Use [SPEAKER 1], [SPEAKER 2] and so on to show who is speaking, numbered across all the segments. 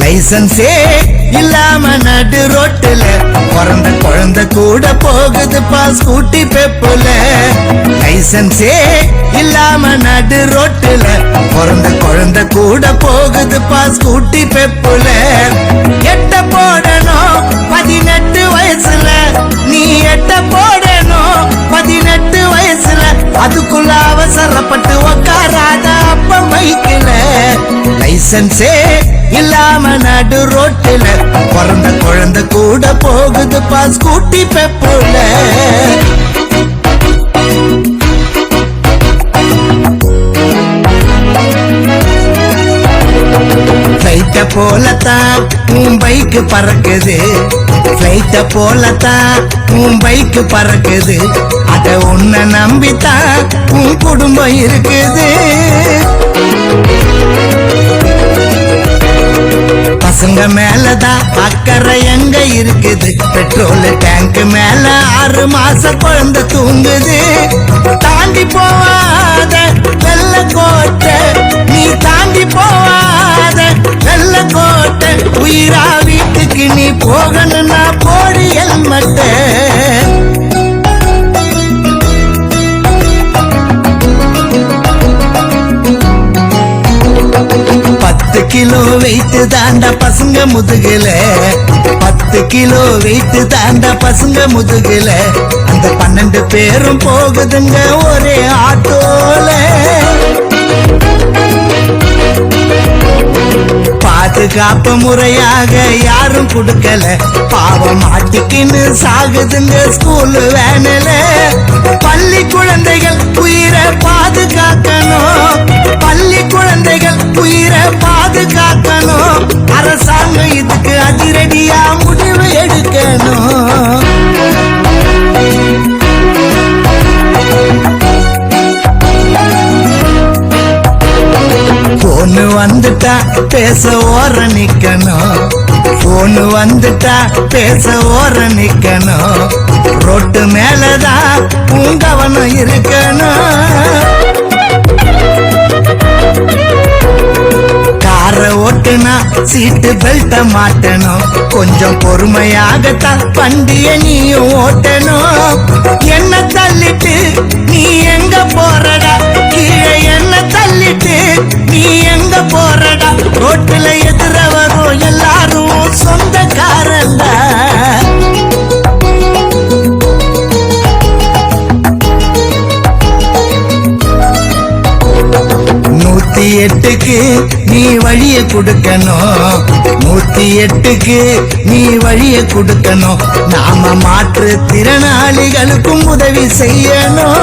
[SPEAKER 1] லைசன்ஸே இல்லாம நடு ரோட்டுல. பிறந்த குழந்தை கூட போகுது பாஸ் கூட்டி பெப்புல. லைசன்ஸே இல்லாம நடு ரோட்டுல. பிறந்த குழந்தை கூட போகுது பாஸ் கூட்டி பெப்புல. எட்ட போடணும் பதினெட்டு வயசுல. நீ எட்ட போடணும் பதினெட்டு வயசுல. அதுக்குள்ள அவசரப்பட்டு உக்காரா? லைசன்ஸே இல்லாம நடு ரோட்டுல. பிறந்த குழந்தை கூட போகுதுப்பா ஸ்கூட்டி பெப்புல. ஃப்ளைட்ட போலத்தான் உன் பைக்கு பறக்குது. ஃப்ளைட்ட போலத்தான் உன் பைக்கு பறக்குது. அத உன்னை நம்பித்தான் உன் குடும்பம் இருக்குது. பசங்க மேலதான் அக்கறை எங்க இருக்குது? பெட்ரோல் டேங்க் மேல ஆறு மாச குழந்தை தூங்குது. தாண்டி போவாத வெள்ள கோட்டை நீ தாண்டி போவாத வெள்ள கோட்டை. வெயிட்டு தாண்டா பசங்க முதுகுல. பத்து கிலோ வெயிட்டு தாண்டா பசங்க முதுகுல. அந்த பன்னெண்டு பேரும் போகுதுங்க ஒரே ஆட்டோல. பாதுகாப்பு முறையாக யாரும் கொடுக்கல. பாவம் மாட்டிக்கின்னு சாகுதுங்க ஸ்கூல் வேனில. பள்ளி குழந்தைகள் உயிரை பாதுகாக்கணும். பள்ளி குழந்தைகள் உயிரை வந்துட்டா பேச ஓர நிக்கணும். போனு வந்துட்டா பேச ஓர நிக்கணும். ரோட்டு மேலதான் உன் இருக்கணும். காரை ஓட்டுனா சீட்டு பெல்ட்ட மாட்டணும். கொஞ்சம் பொறுமையாகத்தான் வண்டிய நீயும் ஓட்டணும். என்ன தள்ளிட்டு நீ எங்க போறடா? எட்டுக்கு நீ வழிய கொடுக்கணும். நூத்தி எட்டுக்கு நீ வழிய கொடுக்கணும். நாம மாற்று திறனாளிகளுக்கும் உதவி செய்யணும்.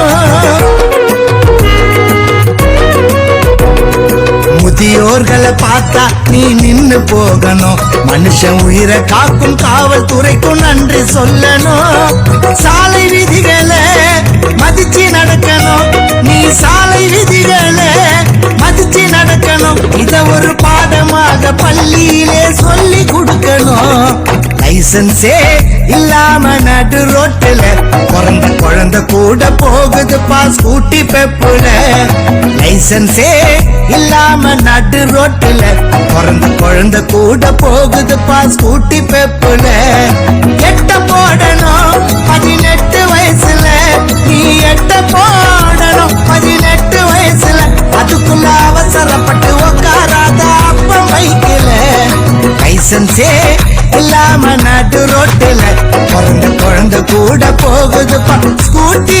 [SPEAKER 1] முதியோர்களை பார்த்தா நீ நின்னு போகணும். மனுஷன் உயிரை காக்கும் காவல்துறைக்கும் நன்றி சொல்லணும். சாலை விதிகளை மதிச்சு நடக்கணும். நீ சொல்லி கொடுக்கணும். லைசன்ஸே இல்லாம நடு ரோட்டுல பிறந்த குழந்தை கூட போகுதுப்பா ஸ்கூட்டி பெப்புல. லைசன்ஸே இல்லாம நடு ரோட்டுல பிறந்த குழந்தை கூட போகுதுப்பா ஸ்கூட்டி பெப்புல. எட்ட போடணும். லைசன்ஸே இல்லாம நாட்டு ரோட்டுல. பிறந்த குழந்தை கூட போகுதுப்பா. ஸ்கூட்டி